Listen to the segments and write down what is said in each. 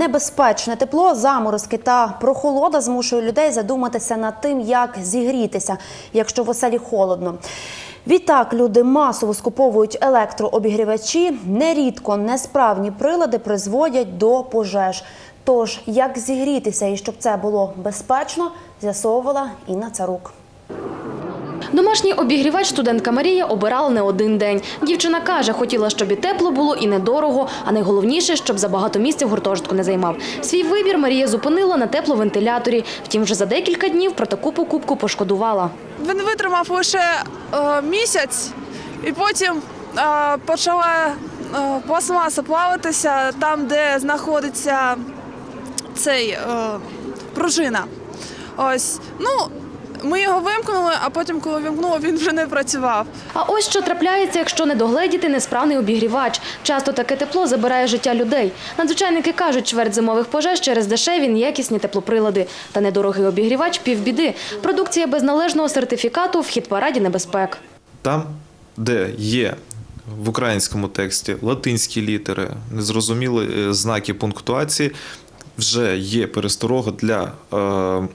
Небезпечне тепло, заморозки та прохолода змушує людей задуматися над тим, як зігрітися, якщо в оселі холодно. Відтак люди масово скуповують електрообігрівачі. Нерідко несправні прилади призводять до пожеж. Тож, як зігрітися і щоб це було безпечно, з'ясовувала Інна Царук. Домашній обігрівач студентка Марія обирала не один день. Дівчина каже, хотіла, щоб і тепло було, і недорого, а найголовніше, щоб забагато місця в гуртожитку не займав. Свій вибір Марія зупинила на тепловентиляторі. Втім, вже за декілька днів про таку покупку пошкодувала. Він витримав лише е, місяць, і потім е, почала е, пластмаса плавитися там, де знаходиться цей е, пружина. Ось, ну, ми його вимкнули, а потім, коли вимкнули, він вже не працював. А ось що трапляється, якщо не догледіти несправний обігрівач. Часто таке тепло забирає життя людей. Надзвичайники кажуть, чверть зимових пожеж через дешеві неякісні теплоприлади. Та недорогий обігрівач півбіди. Продукція без належного сертифікату в хіт-параді небезпек. Там, де є в українському тексті латинські літери, незрозумілі е, знаки пунктуації, вже є пересторога для е,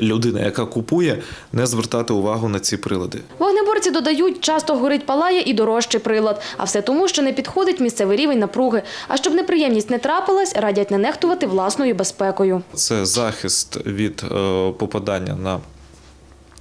людини, яка купує, не звертати увагу на ці прилади. Вогнеборці додають, часто горить палає і дорожчий прилад. А все тому, що не підходить місцевий рівень напруги. А щоб неприємність не трапилась, радять не нехтувати власною безпекою. Це захист від е, попадання на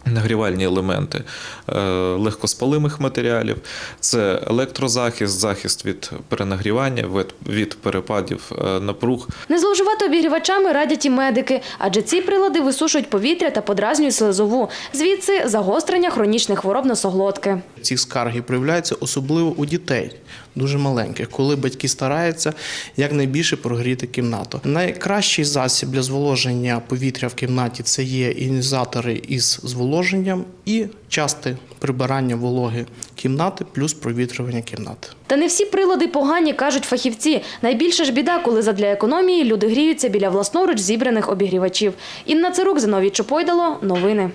нагрівальні елементи е, легкоспалимих матеріалів, це електрозахист, захист від перенагрівання, від, перепадів е, напруг. Не зловживати обігрівачами радять і медики, адже ці прилади висушують повітря та подразнюють слизову. Звідси загострення хронічних хвороб носоглотки. Ці скарги проявляються особливо у дітей, дуже маленьких, коли батьки стараються якнайбільше прогріти кімнату. Найкращий засіб для зволоження повітря в кімнаті це є іонізатори із зволоженням і часте прибирання вологи кімнати плюс провітрювання кімнати. Та не всі прилади погані, кажуть фахівці. Найбільша ж біда, коли задля економії люди гріються біля власноруч зібраних обігрівачів. Інна Цирук, Зиновій Чопойдало. Новини.